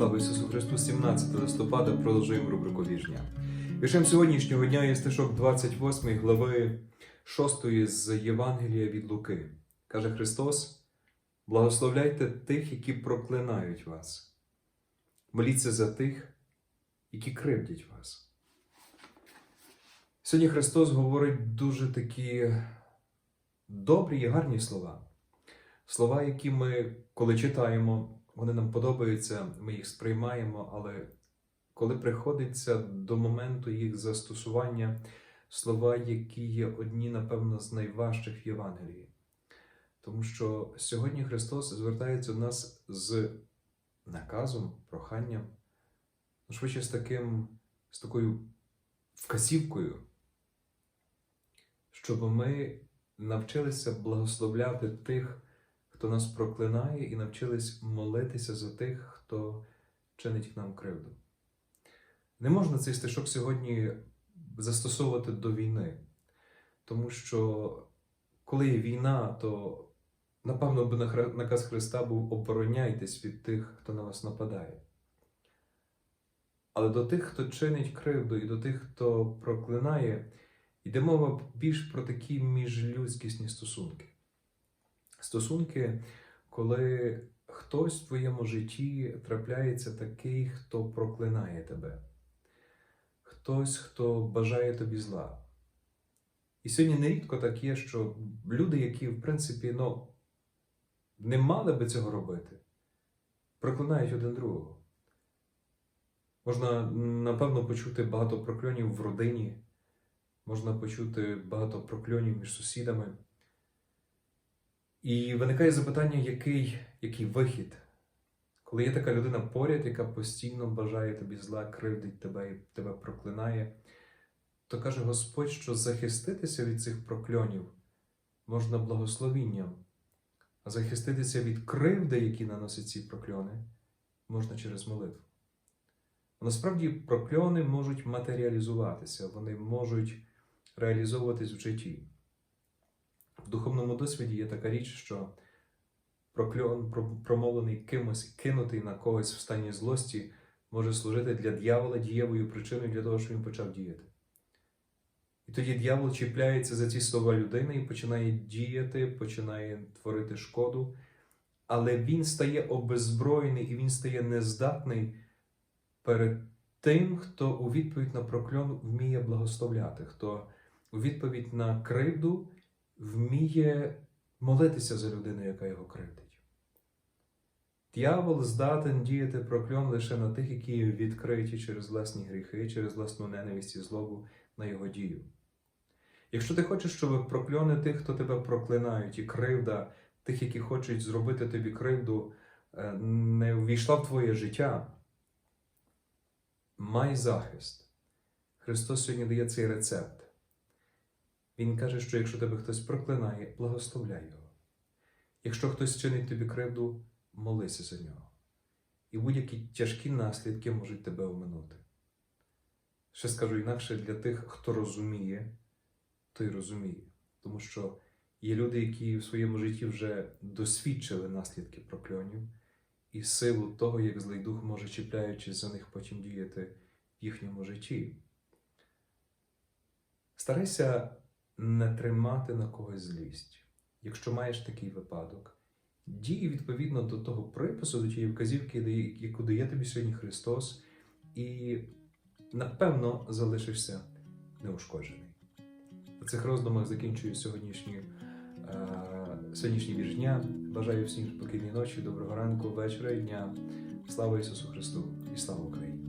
Слава Ісусу Христу, 17 листопада продовжуємо рубрику віжня. Віршем сьогоднішнього дня є стишок 28 глави 6 з Євангелія від Луки. Каже Христос: благословляйте тих, які проклинають вас. Моліться за тих, які кривдять вас. Сьогодні Христос говорить дуже такі добрі і гарні слова. Слова, які ми, коли читаємо, вони нам подобаються, ми їх сприймаємо, але коли приходиться до моменту їх застосування, слова, які є одні, напевно, з найважчих в Євангелії. Тому що сьогодні Христос звертається до нас з наказом, проханням, ну, швидше з таким, з такою вказівкою, щоб ми навчилися благословляти тих, хто нас проклинає, і навчились молитися за тих, хто чинить нам кривду. Не можна цей стишок сьогодні застосовувати до війни, тому що коли є війна, то напевно би наказ Христа був обороняйтесь від тих, хто на вас нападає. Але до тих, хто чинить кривду, і до тих, хто проклинає, йде мова більш про такі міжлюдськісні стосунки. Стосунки, коли хтось в твоєму житті трапляється такий, хто проклинає тебе, хтось, хто бажає тобі зла. І сьогодні нерідко так є, що люди, які, в принципі, ну, не мали би цього робити, проклинають один другого. Можна, напевно, почути багато прокльонів в родині, можна почути багато прокльонів між сусідами. І виникає запитання, який, який вихід? Коли є така людина поряд, яка постійно бажає тобі зла, кривдить тебе і тебе проклинає, то каже Господь, що захиститися від цих прокльонів можна благословінням, а захиститися від кривди, які наносять ці прокльони, можна через молитву. Насправді прокльони можуть матеріалізуватися, вони можуть реалізовуватись в житті. В духовному досвіді є така річ, що прокльон, промовлений кимось, кинутий на когось в стані злості, може служити для дьявола дієвою причиною для того, щоб він почав діяти. І тоді дьявол чіпляється за ці слова людини і починає діяти, починає творити шкоду, але він стає обеззброєний і він стає нездатний перед тим, хто у відповідь на прокльон вміє благословляти, хто у відповідь на кривду вміє молитися за людину, яка його кривдить. Д'явол здатен діяти прокльон лише на тих, які відкриті через власні гріхи, через власну ненависть і злобу на його дію. Якщо ти хочеш, щоб прокльони тих, хто тебе проклинають, і кривда тих, які хочуть зробити тобі кривду, е, не ввійшла в твоє життя, май захист. Христос сьогодні дає цей рецепт. Він каже, що якщо тебе хтось проклинає, благословляй його. Якщо хтось чинить тобі кривду, молися за нього. І будь-які тяжкі наслідки можуть тебе оминути. Ще скажу інакше для тих, хто розуміє, той розуміє. Тому що є люди, які в своєму житті вже досвідчили наслідки прокльонів, і силу того, як злий дух може, чіпляючись за них, потім діяти в їхньому житті. Старайся не тримати на когось злість. Якщо маєш такий випадок, дій відповідно до того припису, до тієї вказівки, яку дає тобі сьогодні Христос, і напевно залишишся неушкоджений. У цих роздумах закінчую сьогоднішню, е, сьогоднішній вірш дня. Бажаю всім спокійної ночі, доброго ранку, вечора і дня. Слава Ісусу Христу і слава Україні!